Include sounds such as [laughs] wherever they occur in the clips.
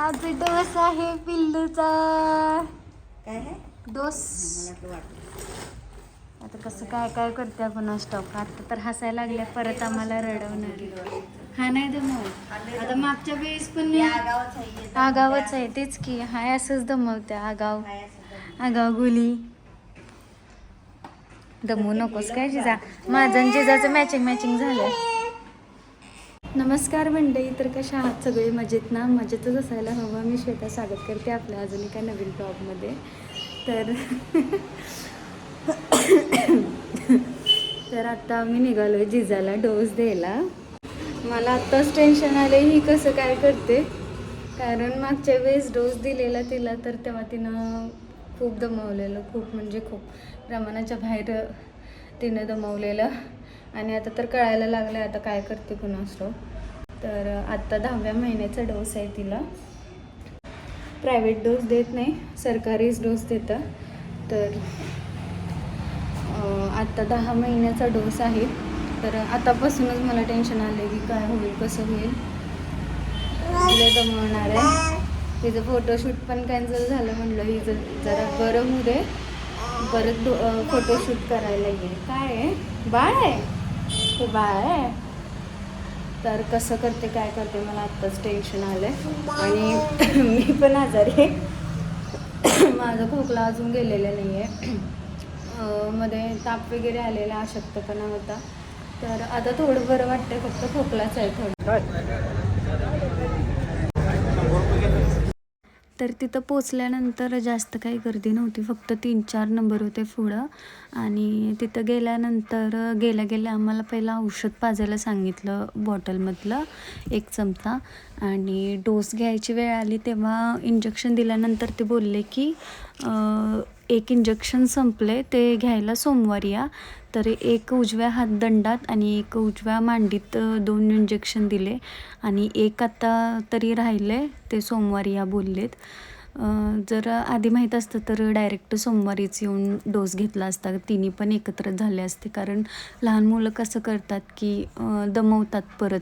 आज डोस आहे पिल्लूचा. काय आहे? डोस. आता कसं काय काय करते आपण स्टॉप आता तर हसायला लागल्या परत आम्हाला रडवणार. हा नाही दमव आता मागच्या वेळेस पण आगावच आहे तेच की हाय असंच दमवते आगाव आगाव गुली. दमवू नकोस काय जिजा? माझं आणि जिजाचं मॅचिंग मॅचिंग झालं. नमस्कार मंडळी तर कशा आहात सगळे? मजेत ना? मजेतच असायला हवं. मी श्वेता स्वागत करते आपल्या अजून एका नवीन ब्लॉगमध्ये तर [coughs] तर आत्ता मी निघालो आहे जिजाला डोस द्यायला. मला आत्ताच टेन्शन आले ही कसं काय करते? कारण मागच्या वेळेस डोस दिलेला तिला तर तेव्हा तिनं खूप दमवलेलं. खूप म्हणजे खूप. प्रमाणाच्या बाहेर तिनं दमवलेलं. आणि आता तर कळायला लागलं आहे आता काय करते कुणास्टो तर आत्ता दहाव्या महिन्याचा डोस आहे तिला. प्रायव्हेट डोस देत नाही सरकारीच डोस देतं. तर आत्ता दहा महिन्याचा डोस आहे. तर आतापासूनच मला टेन्शन आलं की काय होईल कसं होईल. तिला जमवणार आहे. तिचं फोटोशूट पण कॅन्सल झालं म्हणलं ही जरा बरं होऊ दे. परत फोटोशूट करायला येईल काय आहे? बाळ आहे? हे बाळ आहे तर कसं करते काय करते मला आत्ताच टेन्शन आलं आहे आणि [laughs] मी पण आजारी आहे. [coughs] माझा खोकला अजून गेलेला नाही आहे [coughs] मध्ये ताप वगैरे आलेला अशक्तपणा होता. तर आता थोडं बरं वाटतं फक्त खोकलाच आहे थोडं. तर तिथं पोचल्यानंतर जास्त काही गर्दी नव्हती. फक्त तीन चार नंबर होते पुढं. आणि तिथं गेल्यानंतर गेल्या गेल्या आम्हाला पहिलं औषध पाजायला सांगितलं बॉटलमधलं एक चमचा. आणि डोस घ्यायची वेळ आली तेव्हा इंजेक्शन दिल्यानंतर ते बोलले की एक इंजेक्शन संपले ते घ्यायला सोमवारी या. तर एक उजव्या हातदंडात आणि एक उजव्या मांडीत दोन इंजेक्शन दिले. आणि एक आता तरी राहिले ते सोमवारी या बोललेत. जर आधी माहीत असतं तर डायरेक्ट सोमवारीच येऊन डोस घेतला असता. तिन्ही पण एकत्र झाले असते. कारण लहान मुलं कसं करतात की दमवतात परत.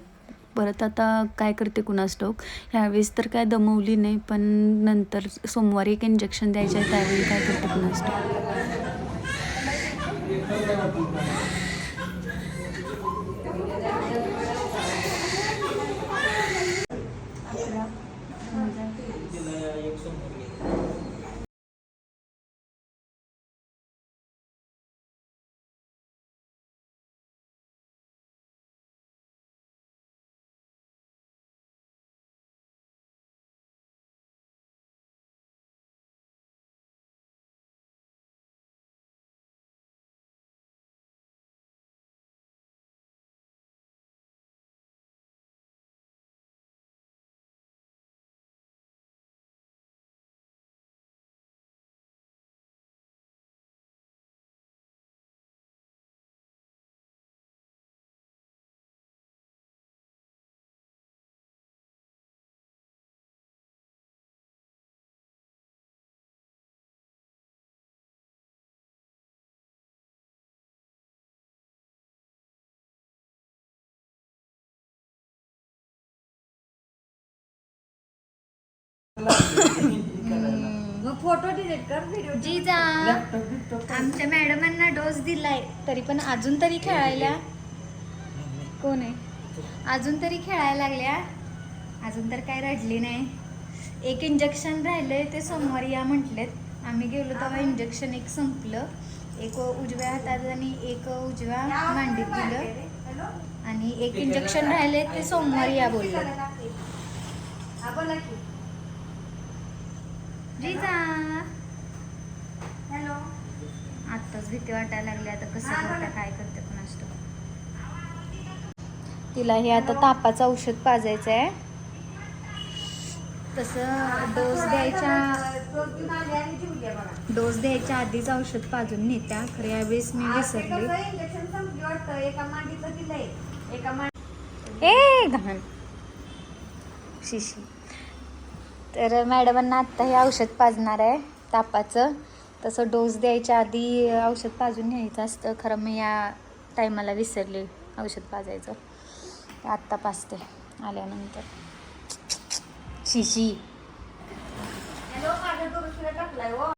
परत आता काय करते कुणास टोक ह्यावेळेस तर काय दमवली नाही पण नंतर सोमवारी एक इंजेक्शन द्यायचं आहे त्यावेळी काय करते कुणास टोक मग फोटो डिलीट कर व्हिडिओ जिजा आमच्या मॅडमांना डोस दिलाय तरी पण अजून तरी खेळायला. कोण आहे? अजून तरी खेळायला लागल्या. अजून तर काय रडली नाही. एक इंजेक्शन राहिलंय ते सोमवारी या म्हटलेत. आम्ही गेलो तेव्हा इंजेक्शन एक संपलं. एक उजव्या हातात आणि एक उजव्या मांडीत दिलं. आणि एक इंजेक्शन राहिले ते सोमवारी या बोलले जिजा. हॅलो. आत्ताच भीती वाटायला लागली आता कसं करता काय करते कोणास ठाऊक. तिला हे आता तापाचं औषध पाजायचं आहे. तसं डोस द्यायच्या डोस द्यायच्या आधीच औषध पाजून नेत्या खरं यावेळेस मी विसरले. इंजेक्शन संपली वाटतं. एका मांडीचं दिलंय. एका मांडी ए घाण. शिशी. तर मॅडमांना आत्ता हे औषध पाजणार आहे तापाचं. तसं डोस द्यायच्या आधी औषध पाजून घ्यायचं असतं. खरं मी या टायमाला विसरले औषध पाजायचं. आत्ता पाजते आल्यानंतर. शिशी. हो.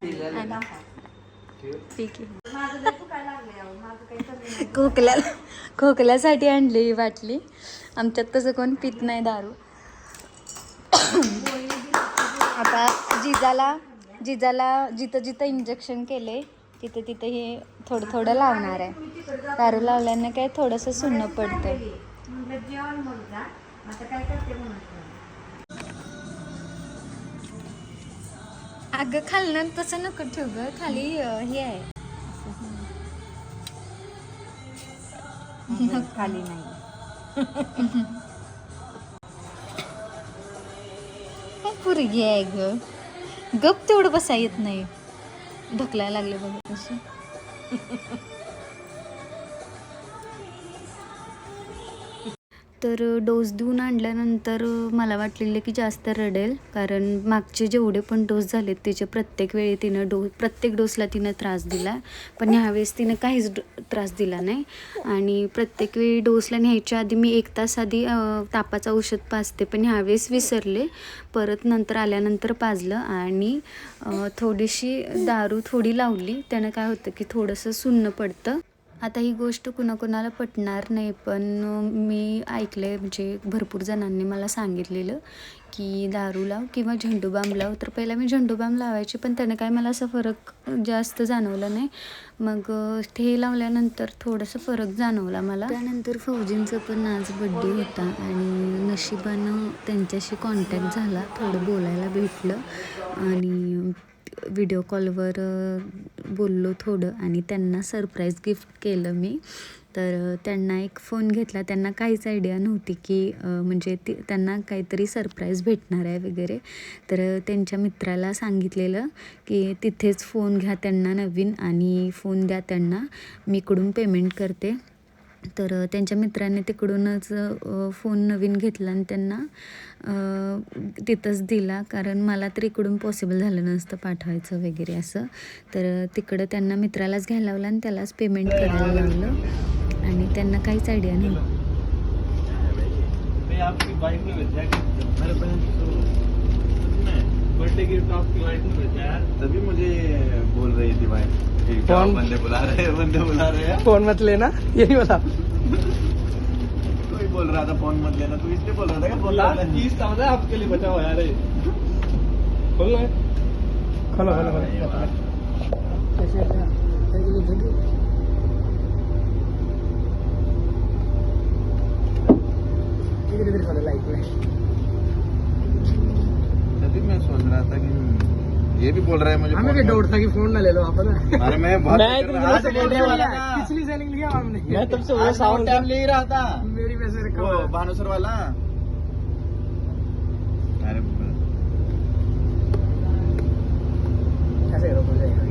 खोकल्याला खोकल्यासाठी आणली ही बाटली. आमच्यात तसं कोण पित नाही दारू. आता जिजाला जिजाला जिथं जिथं इंजेक्शन केले तिथं तिथं हे थोडं थोडं लावणार आहे. दारू लावल्यानं काय थोडंसं सुन्न पडतंय. अगं खालनं तसं नको ठेव ग. खाली हे आहे. खाली नाही. [laughs] पुरगी आहे ग. गप तेवढं बसा येत नाही. ढकलायला लागले बघ तसं तर डोस देऊन आणल्यानंतर मला वाटलेलं की जास्त रडेल. कारण मागचे जेवढे पण डोस झालेत त्याचे प्रत्येक वेळी तिनं डो प्रत्येक डोसला तिनं त्रास दिला. पण ह्यावेळेस तिनं काहीच त्रास दिला नाही. आणि प्रत्येक वेळी डोसला न्यायच्या आधी मी एक तास आधी तापाचं औषध पाजते. पण ह्यावेळेस विसरले. परत नंतर आल्यानंतर पाजलं. आणि थोडीशी दारू थोडी लावली. त्यानं काय होतं की थोडंसं सुन्न पडतं. आता ही गोष्ट कुणाकुणाला पटणार नाही पण मी मी ऐकले म्हणजे भरपूर जणांनी मला सांगितलेलं की दारू लाव किंवा झेंडूबाम लाव. तर पहिला मी झेंडूबाम लावायचे पण त्याने काय मला असं फरक जास्त जाणवला नाही. मग ते लावल्यानंतर थोडंसं फरक जाणवला मला. त्यानंतर फौजींचा पण आज बड्डे होता आणि नशिबानं त्यांच्याशी कॉन्टॅक्ट झाला थोडं बोलायला भेटलं आणि व्हिडिओ कॉलवर बोललो थोडं आणि त्यांना सरप्राईज गिफ्ट केलं मी. तर त्यांना एक फोन घेतला. त्यांना काहीच आयडिया नव्हती की म्हणजे ती त्यांना काहीतरी सरप्राईज भेटणार आहे वगैरे. तर त्यांच्या मित्राला सांगितलेलं की तिथेच फोन घ्या त्यांना नवीन आणि फोन द्या त्यांना. मी इकडून पेमेंट करते. तर त्यांच्या मित्राने तिकडूनच फोन नवीन घेतला आणि त्यांना तिथंच दिला. कारण मला तर इकडून पॉसिबल झालं नसतं पाठवायचं वगैरे असं. तर तिकडं त्यांना मित्रालाच घ्यायला लावलं आणि त्यालाच पेमेंट करायला लावलं. आणि त्यांना काहीच आयडिया नाही. मुझे बोल रही थी भाई कौन? बंदे बुला रहे हैं बंदे बुला रहे हैं फ़ोन मत लेना ये नहीं बता तू ही बोल रहा था फ़ोन मत लेना तू इसलिए बोल रहा था क्या बोल रहा था तीस था आपके लिए बचा हुआ यार ये। खोलो है। खोलो खोलो अरे वाह। खोलो तभी मैं सोच रहा था कि ये भी बोल रहा है मुझे भी डाउट था कि फ़ोन ना ले लो आप ना? अरे मैं बहुत मैं वाला था। पिछली सेलिंग लिया? हमने मैं तब से आज बहुत टाइम ले रहा था। मेरी पैसे रखा वो भानुसर वाला। अरे कैसे जाएगा।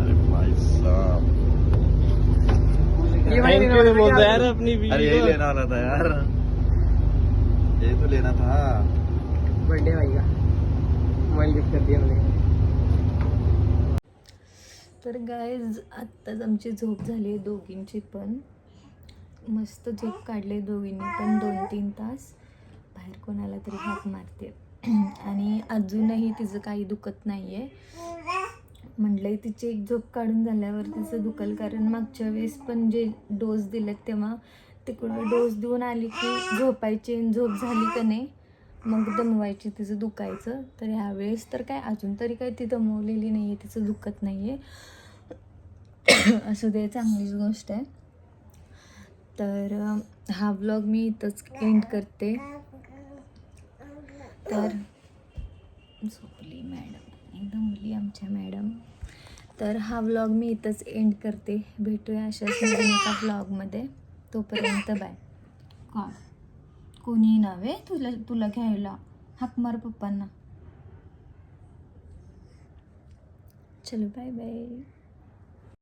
अरे भाई साहब। ये भाई यू यार अपनी अरे यही लेना वाला था यार। यही तो लेना था। बर्थडे भाई का? मोबाइल गिफ्ट कर दिया मैंने तर गायज आत्ताच आमची झोप झाली आहे दोघींची पण. मस्त झोप काढले दोघींनी पण दोन तीन तास. बाहेर कोणाला तरी हाक मारते. [clears throat] आणि अजूनही तिचं काही दुखत नाही आहे म्हटलंय तिची एक झोप काढून झाल्यावर तिचं दुखल कारण मागच्या वेळेस पण जे डोस दिलेत तेव्हा तिकडं डोस देऊन आली की झोपायची झोप झाली का नाही. मग दमवायची तिचं दुखायचं. तर ह्यावेळेस तर काय अजून तरी काय ती दमवलेली नाही आहे तिचं दुखत नाही आहे असू दे चांगलीच गोष्ट आहे. तर हा ब्लॉग मी इथंच एंड करते. तर झोपली मॅडम. दमली आमच्या मॅडम. तर हा व्लॉग मी इथंच एंड करते. भेटूया अशाच एका ब्लॉगमध्ये तोपर्यंत बाय. कॉल कोणी नव्हे तुला तुला घ्यायला. हाक मार पप्पांना. चलो बाय बाय